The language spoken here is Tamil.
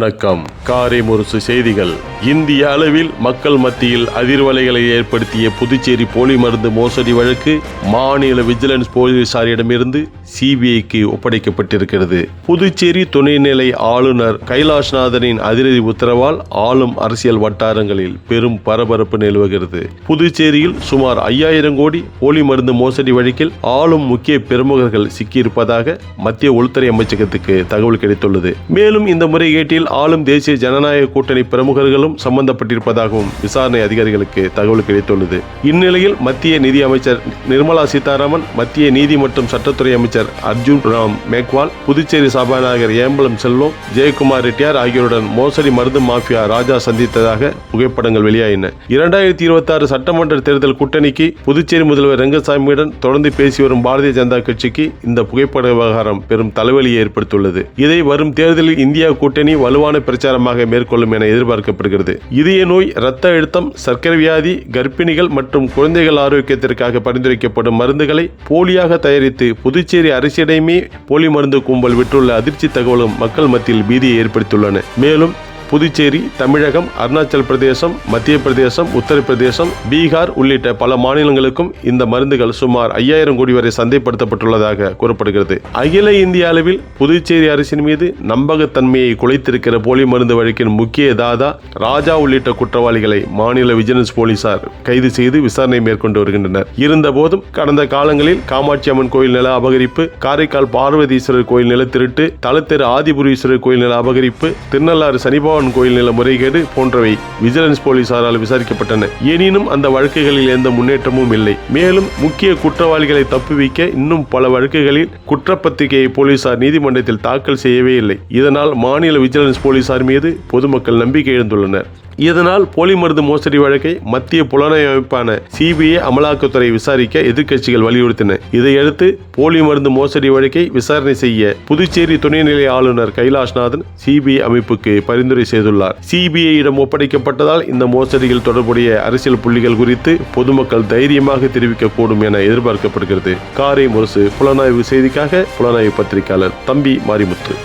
வணக்கம். காரி முரசு செய்திகள். இந்திய அளவில் மக்கள் மத்தியில் அதிர்வலைகளை ஏற்படுத்திய புதுச்சேரி போலி மருந்து மோசடி வழக்கு மாநில விஜிலன்ஸ் போலீசாரிடமிருந்து சிபிஐக்கு ஒப்படைக்கப்பட்டிருக்கிறது. புதுச்சேரி துணைநிலை ஆளுநர் கைலாஷ்நாதனின் அதிரடி உத்தரவால் ஆளும் அரசியல் வட்டாரங்களில் பெரும் பரபரப்பு நிலவுகிறது. புதுச்சேரியில் சுமார் ஐயாயிரம் கோடி போலி மருந்து மோசடி வழக்கில் ஆளும் முக்கிய பிரமுகர்கள் சிக்கியிருப்பதாக மத்திய உள்துறை அமைச்சகத்துக்கு தகவல் கிடைத்துள்ளது. மேலும் இந்த முறைகேட்டில் ஆளும் தேசிய ஜனநாயக கூட்டணி பிரமுகர்களும் சம்பந்தப்பட்டிருப்பதாகவும் விசாரணை அதிகாரிகளுக்கு தகவல் கிடைத்துள்ளது. இந்நிலையில் மத்திய நிதி அமைச்சர் நிர்மலா சீதாராமன் மத்திய நீதி மற்றும் சட்டத்துறை அமைச்சர் அர்ஜுன் ராம் மேக்வால் புதுச்சேரி சபாநாயகர் ஏம்பலம் செல்வம் ஜெயக்குமார் ரெட்டியார் ஆகியோருடன் மோசடி மருந்து மாஃபியா ராஜா சந்தித்ததாக புகைப்படங்கள் வெளியாயின. இரண்டாயிரத்தி இருபத்தி ஆறு சட்டமன்ற தேர்தல் கூட்டணிக்கு புதுச்சேரி முதல்வர் ரங்கசாமியுடன் தொடர்ந்து பேசி வரும் பாரதிய ஜனதா கட்சிக்கு இந்த புகைப்பட விவகாரம் பெரும் தலைவலியை ஏற்படுத்தியுள்ளது. இதை வரும் தேர்தலில் இந்தியா கூட்டணி வலுவான பிரச்சாரமாக மேற்கொள்ளும் என எதிர்பார்க்கப்படுகிறது. இதய நோய் இரத்த அழுத்தம் சர்க்கரை வியாதி கர்ப்பிணிகள் மற்றும் குழந்தைகள் ஆரோக்கியத்திற்காக பரிந்துரைக்கப்படும் மருந்துகளை போலியாக தயாரித்து புதுச்சேரி அரசிடமே போலி மருந்து கும்பல் விட்டுள்ள அதிர்ச்சி தகவலும் மக்கள் மத்தியில் பீதியை ஏற்படுத்தியுள்ளன. மேலும் புதுச்சேரி தமிழகம் அருணாச்சல் பிரதேசம் மத்திய பிரதேசம் உத்தரப்பிரதேசம் பீகார் உள்ளிட்ட பல மாநிலங்களுக்கும் இந்த மருந்துகள் சுமார் ஐயாயிரம் கோடி வரை சந்தைப்படுத்தப்பட்டுள்ளதாக கூறப்படுகிறது. அகில இந்திய அளவில் புதுச்சேரி அரசின் மீது நம்பகத்தன்மையை குலைத்திருக்கிற போலி மருந்து வழக்கின் முக்கிய தாதா ராஜா உள்ளிட்ட குற்றவாளிகளை மாநில விஜிலன்ஸ் போலீசார் கைது செய்து விசாரணை மேற்கொண்டு வருகின்றனர். இருந்தபோதும் கடந்த காலங்களில் காமாட்சி அம்மன் கோயில் நில அபகரிப்பு காரைக்கால் பார்வதீஸ்வரர் கோயில் நில திருட்டு தலத்தெரு ஆதிபுரீஸ்வரர் கோயில் நில அபகரிப்பு திருநள்ளாறு சனிபா சனிபவன் கோயில் நில முறைகேடு போன்றவை விஜிலன்ஸ் போலீசாரால் விசாரிக்கப்பட்டன. எனினும் அந்த வழக்குகளில் எந்த முன்னேற்றமும் இல்லை. மேலும் முக்கிய குற்றவாளிகளை தப்புவிக்க இன்னும் பல வழக்குகளில் குற்றப்பத்திரிகையை போலீசார் நீதிமன்றத்தில் தாக்கல் செய்யவே இல்லை. இதனால் மாநில விஜிலன்ஸ் போலீசார் மீது பொதுமக்கள் நம்பிக்கை எழுந்துள்ளனர். இதனால் போலி மருந்து மோசடி வழக்கை மத்திய புலனாய்வு அமைப்பான சிபிஐ அமலாக்கத்துறை விசாரிக்க எதிர்க்கட்சிகள் வலியுறுத்தின. இதையடுத்து போலி மருந்து மோசடி வழக்கை விசாரணை செய்ய புதுச்சேரி துணைநிலை ஆளுநர் கைலாஷ்நாதன் சிபிஐ அமைப்புக்கு பரிந்துரை செய்துள்ளார். சிபிஐயிடம் ஒப்படைக்கப்பட்டதால் இந்த மோசடியில் தொடர்புடைய அரசியல் புள்ளிகள் குறித்து பொதுமக்கள் தைரியமாக தெரிவிக்கக்கூடும் என எதிர்பார்க்கப்படுகிறது. காரை முரசு புலனாய்வு செய்திக்காக புலனாய்வு பத்திரிகையாளர் தம்பி மாரிமுத்து.